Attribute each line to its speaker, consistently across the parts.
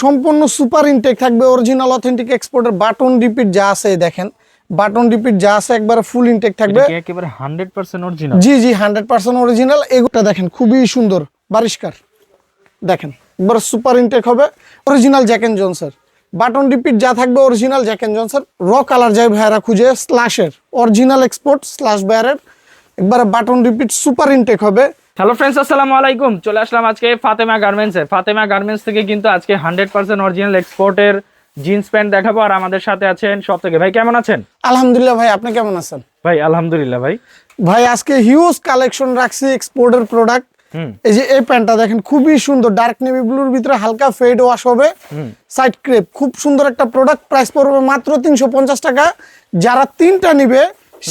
Speaker 1: সম্পূর্ণ super intact থাকবে original authentic এক্সপোর্টের বাটন রিপিট যা আছে দেখেন বাটন রিপিট যা আছে একবারে ফুল ইনটেক থাকবে।
Speaker 2: একেবারে hundred percent original
Speaker 1: G G hundred percent original এগুলোটা দেখেন খুবই সুন্দর বারিষ্কার দেখেন একবার সুপার ইনটেক হবে অরিজিনাল জ্যাক এন্ড জনসের বাটন রিপিট যা থাকবে অরিজিনাল জ্যাক এন্ড জনসের র কালার যাই ভাইয়ারা খুঁজে স্ল্যাশের অরিজিনাল এক্সপোর্ট স্ল্যাশ ব্যারের একবারে বাটন রিপিট সুপার ইনটেক হবে।
Speaker 2: হ্যালো ফ্রেন্ডস আসসালামু আলাইকুম। চলে আসলাম আজকে ফাতেমা গার্মেন্টসে ফাতেমা গার্মেন্টস থেকে কিন্তু আজকে হান্ড্রেড পার্সেন্ট অরিজিনাল এক্সপোর্টের জিন্স প্যান্ট দেখাবো। আর আমাদের সাথে আছেন সব থেকে ভাই কেমন আছেন?
Speaker 1: আলহামদুলিল্লাহ ভাই আপনি কেমন আছেন?
Speaker 2: ভাই আলহামদুলিল্লাহ ভাই।
Speaker 1: ভাই আজকে হিউজ কালেকশন রাখছি এক্সপোর্টের প্রোডাক্ট এই যে এই প্যান্টটা দেখেন খুবই সুন্দর। ডার্ক নেভি ব্লুর ভিতরে হালকা ফেড ওয়াশ হবে। সাইড ক্রেপ খুব সুন্দর একটা প্রোডাক্ট প্রাইস পড়বে মাত্র তিনশো পঞ্চাশ টাকা। যারা তিনটা নিবে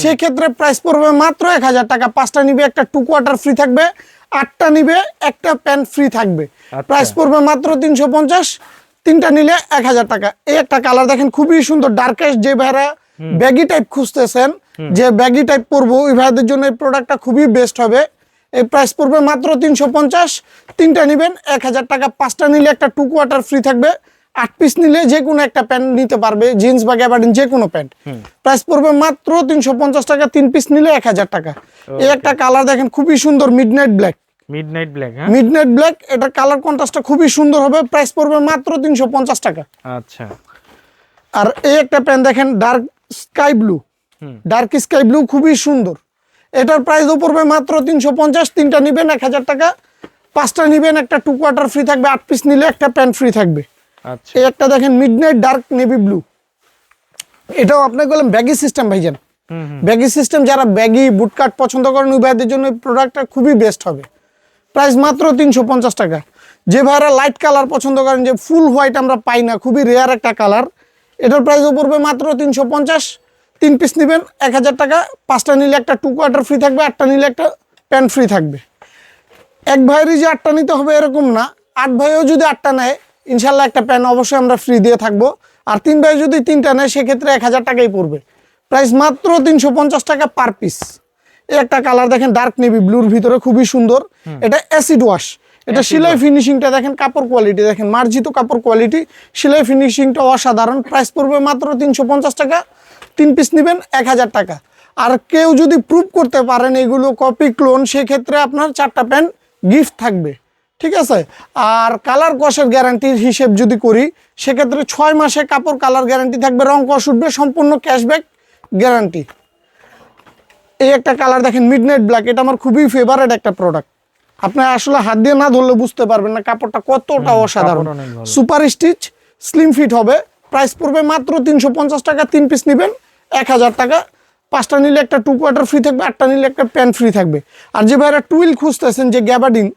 Speaker 1: সেক্ষেত্রে প্রাইস পড়বে মাত্র এক হাজার টাকা। পাঁচটা নিবে একটা টু কোয়ার্টার ফ্রি থাকবে আটটা নিবে একটা প্যান্ট ফ্রি থাকবে।
Speaker 2: আচ্ছা।
Speaker 1: প্রাইস পড়বে মাত্র তিনশো পঞ্চাশ তিনটা নিলে এক হাজার টাকা। এই একটা কালার দেখেন খুবই সুন্দর ডার্কেস্ট যে ভাইরা ব্যাগি টাইপ খুঁজতেছেন যে ব্যাগি টাইপ পরবো ওই ভাইদের জন্য এই প্রোডাক্টটা খুবই বেস্ট হবে। এই প্রাইস পড়বে মাত্র তিনশো পঞ্চাশ তিনটা নেবেন এক হাজার টাকা। পাঁচটা নিলে একটা টু কোয়ার্টার ফ্রি থাকবে আট পিস নিলে যে কোনো একটা প্যান্ট নিতে পারবে জিন্স বা গ্যাবার্ডিন যে কোনো প্যান্ট প্রাইস পড়বে মাত্র তিনশো পঞ্চাশ টাকা তিন পিস নিলে এক হাজার টাকা। এই একটা কালার দেখেন খুবই সুন্দর midnight black
Speaker 2: mid night black হ্যাঁ?
Speaker 1: মিডনাইট ব্ল্যাক এটা কালার কন্ট্রাস্টটা খুবই সুন্দর হবে প্রাইস পড়বে মাত্র তিনশো পঞ্চাশ টাকা।
Speaker 2: আচ্ছা।
Speaker 1: আর এই একটা প্যান্ট দেখেন dark sky blue. Dark sky blue খুবই সুন্দর। এটার প্রাইসও পড়বে মাত্র তিনশো পঞ্চাশ তিনটা নিবেন এক হাজার টাকা পাঁচটা নিবেন একটা টু কোয়ার্টার ফ্রি থাকবে আট পিস নিলে একটা প্যান্ট ফ্রি থাকবে।
Speaker 2: আচ্ছা।
Speaker 1: এই একটা দেখেন মিডনাইট ডার্ক নেভি ব্লু এটাও আপনাকে বললাম ব্যাগি সিস্টেম ভাইজান। ব্যাগি সিস্টেম যারা ব্যাগি বুটকাট পছন্দ করেন ওই ভাইদের জন্য এই প্রোডাক্টটা খুবই বেস্ট হবে। প্রাইস মাত্র তিনশো পঞ্চাশ টাকা। যে ভাইরা লাইট কালার পছন্দ করেন যে ফুল হোয়াইট আমরা পাই না খুবই রেয়ার একটা কালার এটার প্রাইসও পড়বে মাত্র তিনশো পঞ্চাশ। তিন পিস নেবেন এক হাজার টাকা। পাঁচটা নিলে একটা টু কোয়ার্টার ফ্রি থাকবে আটটা নিলে একটা প্যান্ট ফ্রি থাকবে। এক ভাইয়েরই যে আটটা নিতে হবে এরকম না। আট ভাইও যদি আটটা নেয় ইনশাল্লাহ একটা প্যান অবশ্যই আমরা ফ্রি দিয়ে থাকব। আর তিন ভাই যদি তিনটা নেয় সেক্ষেত্রে এক হাজার টাকাই পড়বে। প্রাইস মাত্র তিনশো পঞ্চাশ টাকা পার পিস এই একটা কালার দেখেন ডার্ক নেভি ব্লুর ভিতরে খুবই সুন্দর। এটা অ্যাসিড ওয়াশ এটা সেলাই ফিনিশিংটা দেখেন কাপড় কোয়ালিটি দেখেন মার্জিত কাপড় কোয়ালিটি সেলাই ফিনিশিংটা অসাধারণ। প্রাইস পড়বে মাত্র তিনশো পঞ্চাশ টাকা। তিন পিস নেবেন এক হাজার টাকা। আর কেউ যদি প্রুভ করতে পারেন এগুলো কপি ক্লোন সেক্ষেত্রে আপনার চারটা প্যান্ট গিফট থাকবে। ঠিক আছে? আর কালার কষের গ্যারান্টির হিসেব যদি করি সেক্ষেত্রে ছয় মাসে কাপড় কালার গ্যারান্টি থাকবে রং কষ উঠবে সম্পূর্ণ ক্যাশব্যাক গ্যারান্টি এই একটা কালার দেখেন মিডনাইট ব্ল্যাক এটা আমার খুবই ফেভারেট একটা প্রোডাক্ট আপনি আসলে হাত দিয়ে না ধরলে বুঝতে পারবেন না কাপড়টা কতটা অসাধারণ। সুপার স্টিচ স্লিম ফিট হবে। প্রাইস পড়বে মাত্র তিনশো পঞ্চাশ টাকা তিন পিস নেবেন এক হাজার টাকা। পাঁচটা নিলে একটা টু কোয়ার্টার ফ্রি থাকবে আটটা নিলে একটা প্যান্ট ফ্রি থাকবে। আর যে ভাইরা টুইল খুঁজতেছেন যে গ্যাবাডিন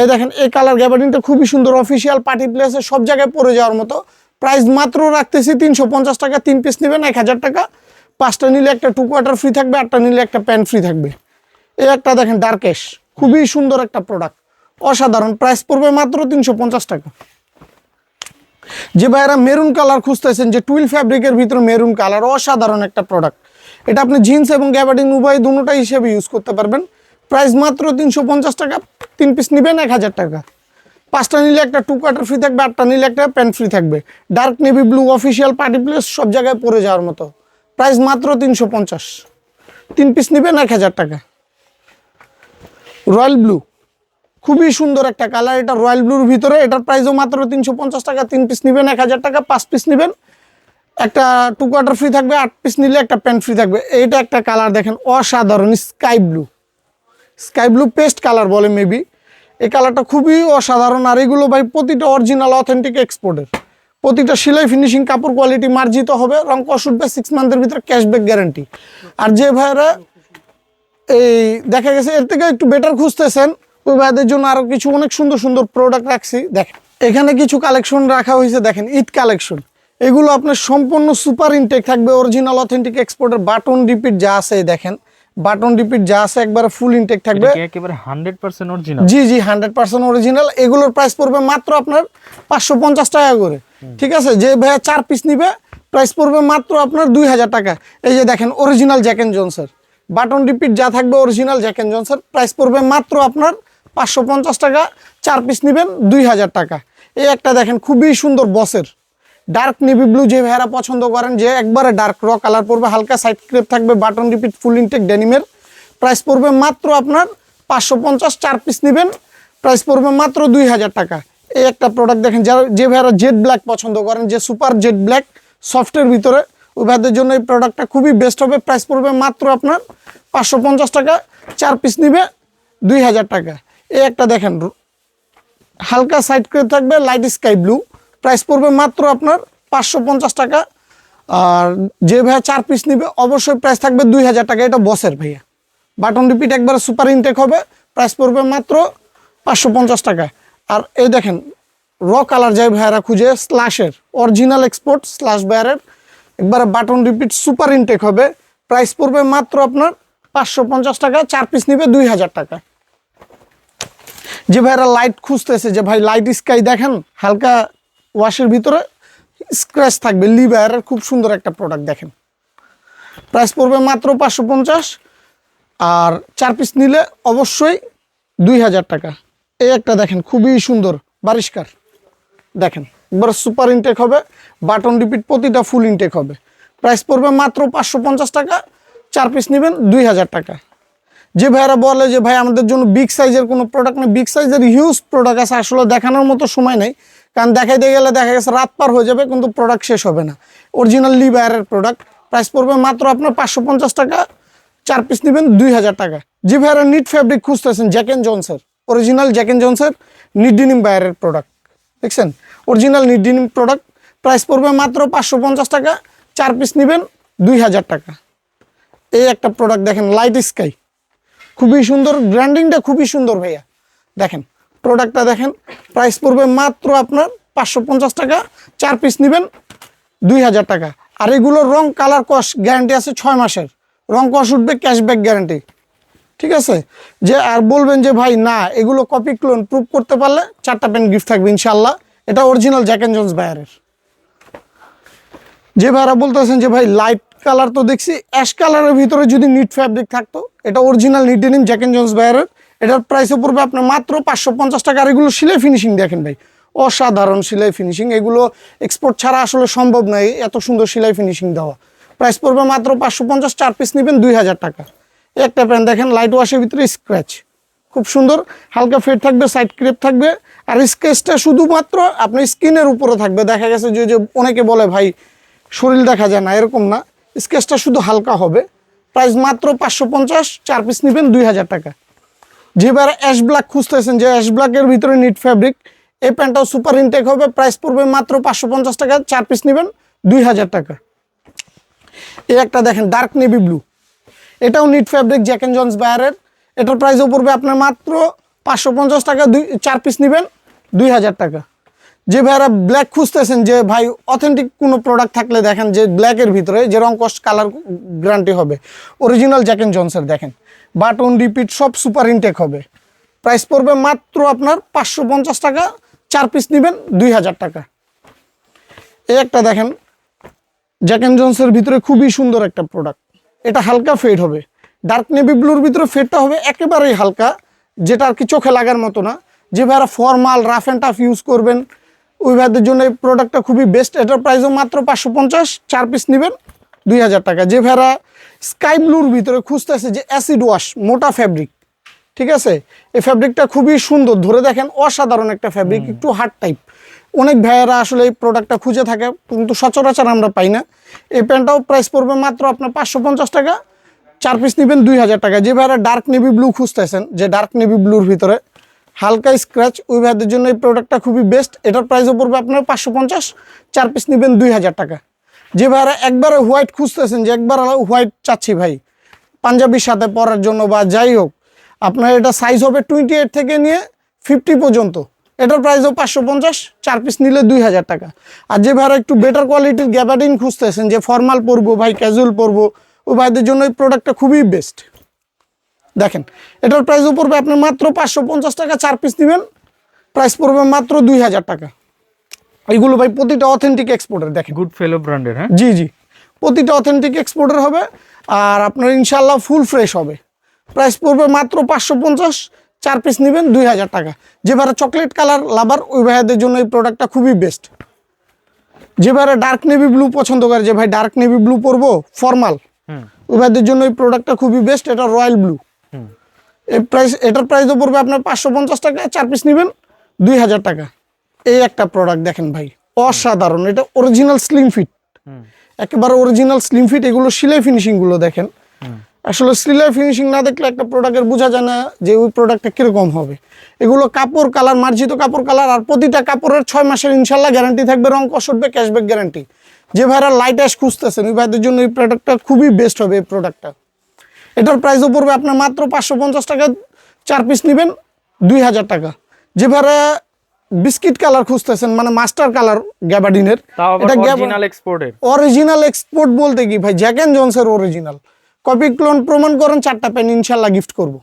Speaker 1: এই দেখেন, এই কালার গ্যাবাডিনটা খুবই সুন্দর অফিসিয়াল পার্টি প্লেসে সব জায়গায় পরে যাওয়ার মতো। প্রাইস মাত্র রাখতেছি তিনশো পঞ্চাশ টাকা, তিন পিস নেবেন, এক হাজার টাকা। পাঁচটা নিলে একটা টু কোয়ার্টার ফ্রি থাকবে, আটটা নিলে একটা প্যান্ট ফ্রি থাকবে। এই একটা দেখেন ডার্কেশ খুবই সুন্দর একটা প্রোডাক্ট অসাধারণ প্রাইস পড়বে মাত্র তিনশো পঞ্চাশ টাকা। যে ভাইয়েরা মেরুন কালার খুঁজতেছেন, যে টুইল ফ্যাব্রিকের ভিতরে মেরুন কালার অসাধারণ একটা প্রোডাক্ট এটা আপনি জিন্স এবং গ্যাবার্ডিং উভয় দুটোটা হিসেবে ইউজ করতে পারবেন। প্রাইস মাত্র তিনশো পঞ্চাশ টাকা তিন পিস নেবেন এক হাজার টাকা। পাঁচটা নিলে একটা টু কোয়ার্টার ফ্রি থাকবে, আটটা নিলে একটা প্যান্ট ফ্রি থাকবে। Dark navy blue official party place সব জায়গায় পরে যাওয়ার মতো। প্রাইস মাত্র তিনশো পঞ্চাশ। তিন পিস নেবেন এক হাজার টাকা। রয়্যাল ব্লু খুবই সুন্দর একটা কালার এটা রয়্যাল ব্লুর ভিতরে, এটার প্রাইসও মাত্র তিনশো পঞ্চাশ টাকা। তিন পিস নেবেন এক হাজার টাকা, পাঁচ পিস নেবেন। একটা টু কোয়ার্টার ফ্রি থাকবে, আট পিস নিলে একটা প্যান্ট ফ্রি থাকবে। এইটা একটা কালার দেখেন, অসাধারণ sky blue sky blue paste colour বলে মেবি এই কালারটা খুবই অসাধারণ, আর এগুলো ভাই প্রতিটা অরিজিনাল অথেন্টিক এক্সপোর্টের প্রতিটা সেলাই ফিনিশিং কাপড় কোয়ালিটি মার্জিত হবে, রং কষ উঠবে সিক্স মান্থের ভিতরে ক্যাশব্যাক গ্যারান্টি আর যে ভাইরা এই দেখা গেছে, এর থেকে একটু বেটার খুঁজতেছেন, ওই ভাইদের জন্য আরও কিছু অনেক সুন্দর সুন্দর প্রোডাক্ট রাখছি। দেখেন, এখানে কিছু কালেকশন রাখা হয়েছে, দেখেন, ঈদ কালেকশন এগুলো আপনার সম্পূর্ণ সুপার ইনটেক থাকবে অরিজিনাল অথেন্টিক এক্সপোর্টের বাটন রিপিট যা আছে, দেখেন। বাটন রিপিট যা আছে একবারে ফুল ইনটেক থাকবে।
Speaker 2: একেবারে হান্ড্রেড পার্সেন্ট অরিজিনাল
Speaker 1: জি জি হান্ড্রেড পার্সেন্ট অরিজিনাল এগুলোর প্রাইস পড়বে মাত্র আপনার পাঁচশো পঞ্চাশ টাকা করে। ঠিক আছে? যে ভাইয়া চার পিস নিবে প্রাইস পড়বে মাত্র আপনার দুই হাজার টাকা। এই যে দেখেন অরিজিনাল জ্যাক এন্ড জনসের বাটন রিপিট যা থাকবে অরিজিনাল জ্যাক এন্ড জনসের প্রাইস পড়বে মাত্র আপনার পাঁচশো পঞ্চাশ টাকা। চার পিস নেবেন দুই হাজার টাকা। এই একটা দেখেন খুবই সুন্দর বসের ডার্ক নেভি ব্লু যে ভাইয়ারা পছন্দ করেন, যে একবারে ডার্ক র কালার পড়বে হালকা সাইড ক্রেপ থাকবে বাটন রিপিট ফুল ইনটেক ডেনিমের প্রাইস পড়বে মাত্র আপনার পাঁচশো পঞ্চাশ, চার পিস নেবেন। প্রাইস পড়বে মাত্র দুই হাজার টাকা। এই একটা প্রোডাক্ট দেখেন, যারা যে ভাইয়ারা জেড ব্ল্যাক পছন্দ করেন, যে সুপার জেড ব্ল্যাক সফটের ভিতরে ওই ভাইদের জন্য এই প্রোডাক্টটা খুবই বেস্ট হবে। প্রাইস পড়বে মাত্র আপনার পাঁচশো পঞ্চাশ টাকা, চার পিস নিবে দুই হাজার টাকা। এই একটা দেখেন, হালকা সাইড করে থাকবে লাইট স্কাই ব্লু প্রাইস পড়বে মাত্র আপনার পাঁচশো পঞ্চাশ টাকা। আর যে ভাইয়া চার পিস নিবে, অবশ্যই প্রাইস থাকবে দুই হাজার টাকা। এটা বসের ভাইয়া। বাটন রিপিট একবার সুপার ইনটেক হবে। প্রাইস পড়বে মাত্র পাঁচশো পঞ্চাশ টাকা। আর এই দেখেন র কালার যাই ভাইয়ারা খুঁজে স্ল্যাশের অরিজিনাল এক্সপোর্ট স্লাশ ভাইয়ারের একবারে বাটন রিপিট সুপার ইনটেক হবে। প্রাইস পড়বে মাত্র আপনার পাঁচশো পঞ্চাশ টাকা। চার পিস নিবে দুই হাজার টাকা। যে ভাইরা লাইট খুঁজতেছে, যে ভাই লাইট স্কাই দেখেন, হালকা ওয়াশের ভিতরে স্ক্র্যাচ থাকবে লি ভাইয়ারের খুব সুন্দর একটা প্রোডাক্ট দেখেন। প্রাইস পড়বে মাত্র পাঁচশো পঞ্চাশ, আর চার পিস নিলে অবশ্যই দুই হাজার টাকা। এই একটা দেখেন, খুবই সুন্দর বারিস্কার দেখেন, একবার সুপার ইনটেক হবে বাটন রিপিট প্রতিটা ফুল ইনটেক হবে। প্রাইস পড়বে মাত্র পাঁচশো পঞ্চাশ টাকা, চার পিস নেবেন দুই হাজার টাকা। যে ভাইয়ারা বলে যে, ভাই, আমাদের জন্য বিগ সাইজের কোনো প্রোডাক্ট নেই। বিগ সাইজের হিউজ প্রোডাক্ট আছে, আসলে দেখানোর মতো সময় নেই। কারণ দেখাইতে গেলে দেখা গেছে রাত পার হয়ে যাবে, কিন্তু প্রোডাক্ট শেষ হবে না। অরিজিনাল লি ভাইয়ারের প্রোডাক্ট প্রাইস পড়বে মাত্র আপনার পাঁচশো পঞ্চাশ টাকা, চার পিস নেবেন দুই হাজার টাকা। যে ভাইয়ারা নিট ফ্যাব্রিক খুঁজতেছেন জ্যাক এন্ড জনসের অরিজিনাল জ্যাক এন্ড জনসের নিট ডিনিম ভাইয়ারের প্রোডাক্ট দেখছেন? Original knit denim product price পড়বে মাত্র পাঁচশো পঞ্চাশ টাকা, চার পিস নেবেন দুই হাজার টাকা। এই একটা প্রোডাক্ট দেখেন লাইট স্কাই খুবই সুন্দর ব্র্যান্ডিংটা খুবই সুন্দর ভাইয়া। দেখেন প্রোডাক্টটা দেখেন প্রাইস পড়বে মাত্র আপনার পাঁচশো পঞ্চাশ টাকা, চার পিস নেবেন দুই হাজার টাকা। আর এগুলোর রং কালার কস গ্যারান্টি আছে ছয় মাসের। রং কস উঠবে ক্যাশব্যাক গ্যারান্টি ঠিক আছে? যে আর বলবেন যে ভাই, না, এগুলো কপি ক্লোন প্রুভ করতে পারলে চারটা পেন গিফট থাকবে ইনশাল্লাহ এটা অরিজিনাল জ্যাক অ্যান্ড জোন্স বায়ারের যে ভাইরা বলতেছেন যে, ভাই লাইট কালার তো দেখছি অ্যাশ কালারের ভিতরে যদি নিট ফ্যাব্রিক থাকতো, এটা original knit denim Jack and Jones বায়ারের এটার প্রাইসও পড়বে আপনার মাত্র পাঁচশো পঞ্চাশ টাকা আর এগুলো সিলাই ফিনিশিং দেখেন ভাই। অসাধারণ সেলাই ফিনিশিং এগুলো এক্সপোর্ট ছাড়া আসলে সম্ভব নয় এত সুন্দর সেলাই ফিনিশিং দেওয়া। প্রাইস পড়বে মাত্র পাঁচশো পঞ্চাশ, চার পিস নেবেন দুই হাজার টাকা। একটা প্যান্ট দেখেন লাইট ওয়াশের ভিতরে স্ক্র্যাচ খুব সুন্দর, হালকা ফেড থাকবে সাইড ক্রেপ থাকবে। আর স্কেচটা শুধুমাত্র আপনার স্কিনের উপরে থাকবে। দেখা গেছে যে যে অনেকে বলে, ভাই, শরীর দেখা যায় না। এরকম না। স্কেচটা শুধু হালকা হবে। প্রাইস মাত্র পাঁচশো পঞ্চাশ, চার পিস নেবেন দুই হাজার টাকা। যেবার অ্যাশ ব্ল্যাক খুঁজতেছেন, যে অ্যাশ ব্ল্যাকের ভিতরে নিট ফ্যাব্রিক এই প্যান্টটাও সুপার ইনটেক হবে প্রাইস পড়বে মাত্র পাঁচশো পঞ্চাশ টাকা, চার পিস নেবেন, দুই হাজার টাকা। এই একটা দেখেন ডার্ক নেভি ব্লু এটাও knit fabric Jack and Jones বায়ারের এটার প্রাইসও পড়বে আপনার মাত্র পাঁচশো পঞ্চাশ টাকা, দুই, চার পিস নেবেন, দুই হাজার টাকা। যে ভাইয়ারা ব্ল্যাক খুঁজতেছেন, যে ভাই অথেন্টিক কোনো প্রোডাক্ট থাকলে দেখেন যে ব্ল্যাকের ভিতরে যে রং কস্ট কালার গ্যারান্টি হবে। অরিজিনাল জ্যাক অ্যান্ড জনসের দেখেন। বাটন রিপিট সব সুপার ইনটেক হবে। প্রাইস পড়বে মাত্র আপনার পাঁচশো পঞ্চাশ টাকা, চার পিস নেবেন দুই হাজার টাকা। এই একটা দেখেন জ্যাক অ্যান্ড জনসের ভিতরে খুবই সুন্দর একটা প্রোডাক্ট এটা হালকা ফেড হবে। ডার্ক নেভি ব্লুর ভিতরে ফেডটা হবে একেবারেই হালকা, যেটা আর কি চোখে লাগার মতো না। যে ভাইরা formal rough and tough use করবেন, ওই ভাইদের জন্য এই প্রোডাক্টটা খুবই বেস্ট এটার প্রাইসও মাত্র পাঁচশো পঞ্চাশ, চার পিস নেবেন। দুই হাজার টাকা। যে ভেড়া স্কাই ব্লুর ভিতরে খুঁজতেছে যে অ্যাসিড ওয়াশ মোটা ফ্যাব্রিক ঠিক আছে? এই ফ্যাব্রিকটা খুবই সুন্দর। ধরে দেখেন অসাধারণ একটা ফ্যাব্রিক একটু হার্ড টাইপ। অনেক ভাইয়েরা আসলে এই প্রোডাক্টটা খুঁজে থাকে কিন্তু সচরাচর আমরা পাই না। এই প্যান্টটাও প্রাইস পড়বে মাত্র আপনার পাঁচশো পঞ্চাশ টাকা। চার পিস নেবেন দুই হাজার টাকা। যে ভাইয়েরা ডার্ক নেভি ব্লু খুঁজতেছেন যে ডার্ক নেভি ব্লুর ভিতরে হালকা স্ক্র্যাচ ওই ভাইদের জন্য এই প্রোডাক্টটা খুবই বেস্ট। এটার প্রাইসও পড়বে আপনার পাঁচশো পঞ্চাশ। চার পিস নেবেন দুই হাজার টাকা। যে ভাইয়েরা একবারে হোয়াইট খুঁজতেছেন যে একবার হোয়াইট চাচ্ছি ভাই। পাঞ্জাবির সাথে পরার জন্য বা যাই হোক, আপনার এটা সাইজ হবে টোয়েন্টি এইট থেকে নিয়ে ফিফটি পর্যন্ত। এটার প্রাইসও পাঁচশো পঞ্চাশ, চার পিস নিলে দুই হাজার টাকা। আর যে ভাইরা একটু বেটার কোয়ালিটির গ্যাবার্ডিন খুঁজতেছেন যে ফর্মাল পরবো ভাই ক্যাজুয়াল পরবো ওই ভাইদের জন্য এই প্রোডাক্টটা খুবই বেস্ট দেখেন, এটার প্রাইসও পড়বে আপনার মাত্র পাঁচশো পঞ্চাশ টাকা, চার পিস নেবেন। প্রাইস পড়বে মাত্র দুই হাজার টাকা। এইগুলো ভাই প্রতিটা অথেন্টিক এক্সপোর্টের দেখেন।
Speaker 2: গুড ফেলো ব্র্যান্ডের হ্যাঁ?
Speaker 1: জি জি। প্রতিটা অথেন্টিক এক্সপোর্টার হবে আর আপনার ইনশাল্লাহ ফুল ফ্রেশ হবে। প্রাইস পড়বে মাত্র পাঁচশো পঞ্চাশ চার পিস নেবেন দুই হাজার টাকা। যে ভাইরা চকলেট কালার লাভার ওই ভাইয়াদের জন্য এই প্রোডাক্টটা খুবই বেস্ট যে ভাইরা ডার্ক নেভি ব্লু পছন্দ করে যে ভাই ডার্ক নেভি ব্লু পরবো ফর্মাল ওই ভাইদের জন্য এই প্রোডাক্টটা খুবই বেস্ট এটা রয়্যাল ব্লু এই প্রাইস এটার প্রাইসও পড়বে আপনার পাঁচশো পঞ্চাশ টাকা চার পিস নেবেন দুই হাজার টাকা। এই একটা প্রোডাক্ট দেখেন ভাই অসাধারণ। এটা অরিজিনাল স্লিম ফিট একেবারে অরিজিনাল স্লিম ফিট এগুলো সিলাই ফিনিশিংগুলো দেখেন। আসলে সিলাই ফিনিশিং না দেখলে একটা প্রোডাক্টের বোঝা যায় না যে ওই প্রোডাক্টটা কীরকম হবে। এগুলো কাপড় কালার মার্জিত কাপড় কালার আর প্রতিটা কাপড়ের ছয় মাসের ইনশাল্লাহ গ্যারান্টি থাকবে রং কষটবে ক্যাশব্যাক গ্যারান্টি যে ভাইরা লাইট অ্যাশ খুঁজতেছেন ওই ভাইদের জন্য এই প্রোডাক্টটা খুবই বেস্ট হবে এই প্রোডাক্টটা এটার প্রাইসও পড়বে আপনার মাত্র পাঁচশো পঞ্চাশ টাকা চার পিস নেবেন দুই হাজার টাকা। যে ভাইরা বিস্কিট কালার খুঁজতেছেন মানে মাস্টার কালার গ্যাবাডিনের এটা
Speaker 2: অরিজিনাল এক্সপোর্টের
Speaker 1: অরিজিনাল এক্সপোর্ট বলতে কি ভাই? জ্যাক অ্যান্ড জনসের অরিজিনাল কপি ক্লোন প্রমাণ করেন চারটা পেন ইনশাল্লাহ গিফট করব।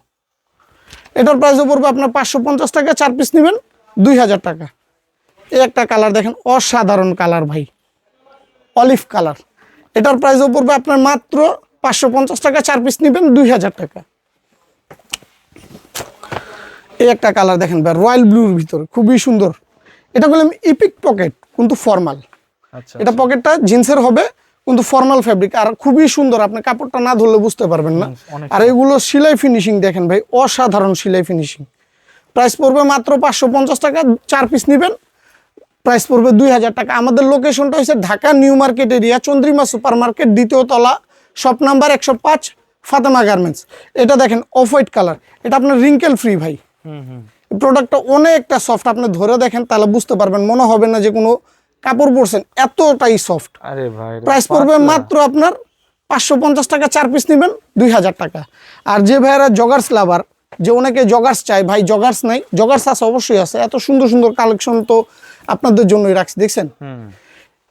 Speaker 1: এটার প্রাইসও পড়বে আপনার পাঁচশো পঞ্চাশ টাকা চার পিস নেবেন দুই হাজার টাকা। এই একটা কালার দেখেন অসাধারণ কালার ভাই। অলিভ কালার এটার প্রাইসও পড়বে আপনার মাত্র পাঁচশো পঞ্চাশ টাকা চার পিস নেবেন দুই হাজার টাকা। এই একটা কালার দেখেন ভাই রয়্যাল ব্লুর ভিতরে খুবই সুন্দর। এটা বললাম ইপিক পকেট কিন্তু ফর্মাল
Speaker 2: আচ্ছা
Speaker 1: এটা পকেটটা জিন্সের হবে কিন্তু ফর্মাল ফ্যাব্রিক আর খুবই সুন্দর আপনি কাপড়টা না ধরলে বুঝতে পারবেন না। আর এগুলো সেলাই ফিনিশিং দেখেন ভাই অসাধারণ সেলাই ফিনিশিং প্রাইস পড়বে মাত্র পাঁচশো পঞ্চাশ টাকা চার পিস নেবেন। প্রাইস পড়বে দুই হাজার টাকা। আমাদের লোকেশনটা হচ্ছে Dhaka new market area Chandrima super market দ্বিতীয় তলা শপ নাম্বার একশো পাঁচ ফাতেমা গার্মেন্টস এটা দেখেন অফ হোয়াইট কালার এটা আপনার রিঙ্কেল ফ্রি ভাই। প্রোডাক্টটা অনেকটা সফট আপনি ধরে দেখেন তাহলে বুঝতে পারবেন মনে হবে না যে কোনো কাপড় পরছেন এতটাই সফট
Speaker 2: আরে ভাই
Speaker 1: প্রাইস পড়বে মাত্র আপনার পাঁচশো পঞ্চাশ টাকা চার পিস নেবেন দুই হাজার টাকা। আর যে ভাইয়েরা জগার্স লাভার যে অনেকে জগার্স চায় ভাই জগার্স নাই জগার্স আছে অবশ্যই আছে। এত সুন্দর সুন্দর কালেকশন তো আপনাদের জন্যই রাখছি দেখছেন?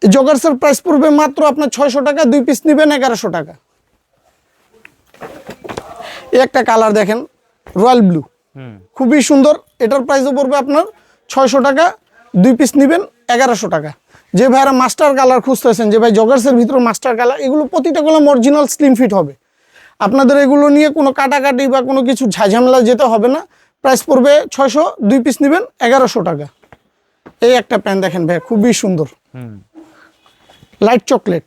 Speaker 1: জগার্সের প্রাইস পড়বে মাত্র আপনার ছয়শো টাকা দুই পিস নেবেন এগারোশো টাকা। একটা কালার দেখেন রয়্যাল ব্লু খুবই সুন্দর। এটার প্রাইসও পড়বে আপনার ছয়শো টাকা। দুই পিস নেবেন এগারোশো টাকা। যে ভাইরা মাস্টার কালার খুঁজতেছেন যে ভাই জগার্সের ভিতরে মাস্টার কালার এগুলো প্রতিটা কলম অরিজিনাল স্লিম ফিট হবে। আপনাদের এগুলো নিয়ে কোনো কাটাকাটি বা কোনো কিছু ঝাঝামেলা যেতে হবে না। প্রাইস পড়বে ছয়শো দুই পিস নেবেন এগারোশো টাকা। এই একটা প্যান্ট দেখেন ভাই খুবই সুন্দর।
Speaker 2: হুম।
Speaker 1: লাইট চকলেট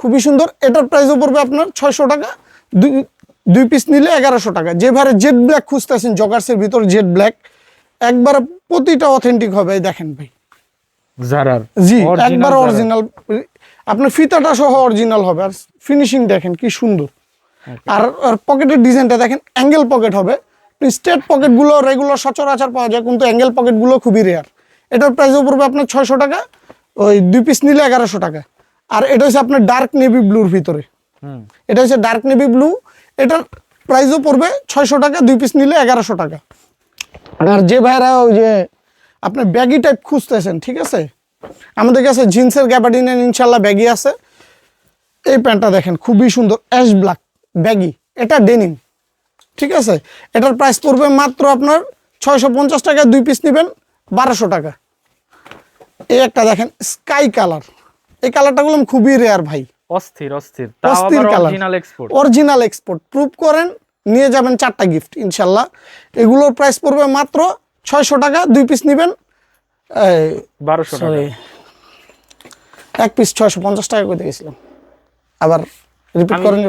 Speaker 1: খুবই সুন্দর। এটার প্রাইসও পড়বে আপনার ছয়শো টাকা। দুই দুই পিস নিলে এগারোশো টাকা। যে ভারে জেড ব্ল্যাক খুঁজতেছেন জগার্সের ভিতর জেড ব্ল্যাক একবার প্রতিটা অথেন্টিক হবে দেখেন ভাই।
Speaker 2: জারার
Speaker 1: জি একবার অরিজিনাল আপনার ফিতাটা সহ অরিজিনাল হবে আর ফিনিশিং দেখেন কি সুন্দর। আর আর পকেটের ডিজাইনটা দেখেন অ্যাঙ্গেল পকেট হবে। স্টেট পকেটগুলো রেগুলার সচরাচর পাওয়া যায় কিন্তু অ্যাঙ্গেল পকেটগুলো খুবই রেয়ার এটার প্রাইসও পড়বে আপনার ছয়শো টাকা ওই দুই পিস নিলে এগারোশো টাকা। আর এটা হচ্ছে আপনার ডার্ক নেভি ব্লুর ভিতরে। এটা হচ্ছে ডার্ক নেভি ব্লু এটার প্রাইসও পড়বে ছয়শো টাকা, দুই পিস নিলে এগারোশো টাকা। আর যে ভাইরা ওই যে আপনার ব্যাগি টাইপ খুঁজতেছেন, ঠিক আছে? আমাদের কাছে জিন্সের গ্যাবার্ডিনের ইনশাল্লাহ ব্যাগি আছে। এই প্যান্টটা দেখেন, খুবই সুন্দর অ্যাশ ব্ল্যাক ব্যাগি এটা ডেনিম ঠিক আছে? এটার প্রাইস পড়বে মাত্র আপনার ছয়শো পঞ্চাশ টাকা, দুই পিস নেবেন বারোশো টাকা। এই একটা দেখেন স্কাই কালার এই কালারটা বললাম খুবই রেয়ার ভাই।
Speaker 2: অস্থির অস্থির।
Speaker 1: অস্থির colour.
Speaker 2: Original export
Speaker 1: original export proof করেন নিয়ে যাবেন চারটা গিফট ইনশাল্লাহ। এগুলোর প্রাইস পড়বে মাত্র ছয়শো টাকা দুই পিস নেবেন।
Speaker 2: বারোশো
Speaker 1: এক পিস ছয়শো পঞ্চাশ টাকা করে গেছিলাম আবার রিপিট করেন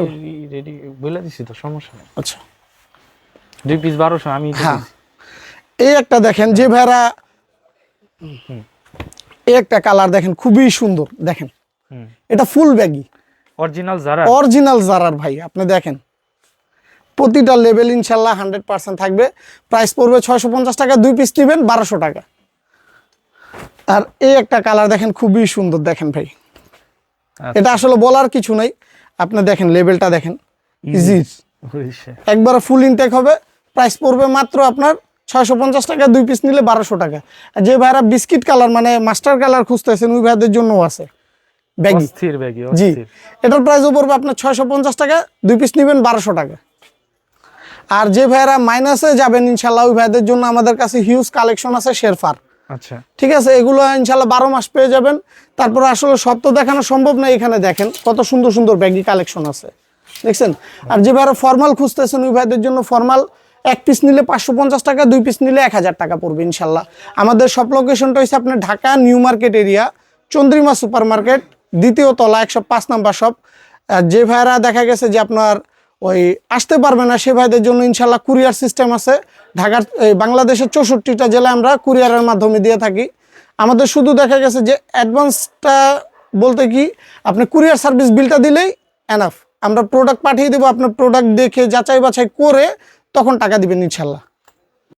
Speaker 2: রেডি বলে দিছি তো সমস্যা নেই।
Speaker 1: আচ্ছা।
Speaker 2: দুই পিস বারোশো আমি
Speaker 1: হ্যাঁ। এই একটা দেখেন যে ভাইরা এই একটা কালার দেখেন খুবই সুন্দর দেখেন। এটা full baggy.
Speaker 2: Original Zara
Speaker 1: original জারার ভাই আপনি দেখেন। প্রতিটা লেভেল ইনশাল্লাহ হান্ড্রেড পার্সেন্ট থাকবে। প্রাইস পড়বে ছয়শো পঞ্চাশ টাকা দুই পিস নেবেন বারোশো টাকা। আর এই একটা কালার দেখেন খুবই সুন্দর দেখেন ভাই।
Speaker 2: আচ্ছা।
Speaker 1: এটা আসলে বলার কিছু নাই। আপনি দেখেন লেভেলটা দেখেন। ইজি একবার ফুল ইনটেক হবে। প্রাইস পড়বে মাত্র আপনার ছয়শো পঞ্চাশ টাকা দুই পিস নিলে বারোশো টাকা। আর যে ভাইরা বিস্কিট কালার মানে মাস্টার কালার খুঁজতেছেন ওই ভাইদের জন্যও আছে। ব্যাগি।
Speaker 2: অস্থির ব্যাগি
Speaker 1: জি। এটার প্রাইসও পড়বে আপনার ছয়শো পঞ্চাশ টাকা দুই পিস নেবেন বারোশো টাকা। আর যে ভাইয়েরা মাইনাসে যাবেন ইনশাল্লাহ ওই ভাইদের জন্য আমাদের কাছে হিউজ কালেকশন আছে শেরফার
Speaker 2: আচ্ছা।
Speaker 1: ঠিক আছে? এগুলো ইনশাল্লাহ বারো মাস পেয়ে যাবেন। তারপর আসলে সব তো দেখানো সম্ভব না এখানে দেখেন কত সুন্দর সুন্দর ব্যাগি কালেকশন আছে। দেখছেন? আর যে ভাইরা ফর্মাল খুঁজতেছেন ওই ভাইদের জন্য ফর্মাল এক পিস নিলে পাঁচশো পঞ্চাশ টাকা দুই পিস নিলে এক হাজার টাকা পড়বে ইনশাল্লাহ আমাদের সব লোকেশনটা হচ্ছে আপনার Dhaka new market area Chandrima super market দ্বিতীয় তলা, একশো পাঁচ নাম্বার শপ যে ভাইয়েরা দেখা গেছে যে আপনার ওই আসতে পারবে না, সে ভাইদের জন্য ইনশাল্লাহ কুরিয়ার সিস্টেম আছে। ঢাকার বাংলাদেশের চৌষট্টিটা জেলায় আমরা কুরিয়ারের মাধ্যমে দিয়ে থাকি। আমাদের শুধু দেখা গেছে যে অ্যাডভান্সটা বলতে কি, আপনি কুরিয়ার সার্ভিস বিলটা দিলেই এনাফ আমরা প্রোডাক্ট পাঠিয়ে দেবো, আপনার প্রোডাক্ট দেখে যাচাই বাছাই করে তখন টাকা দিবেন ইনশাল্লাহ।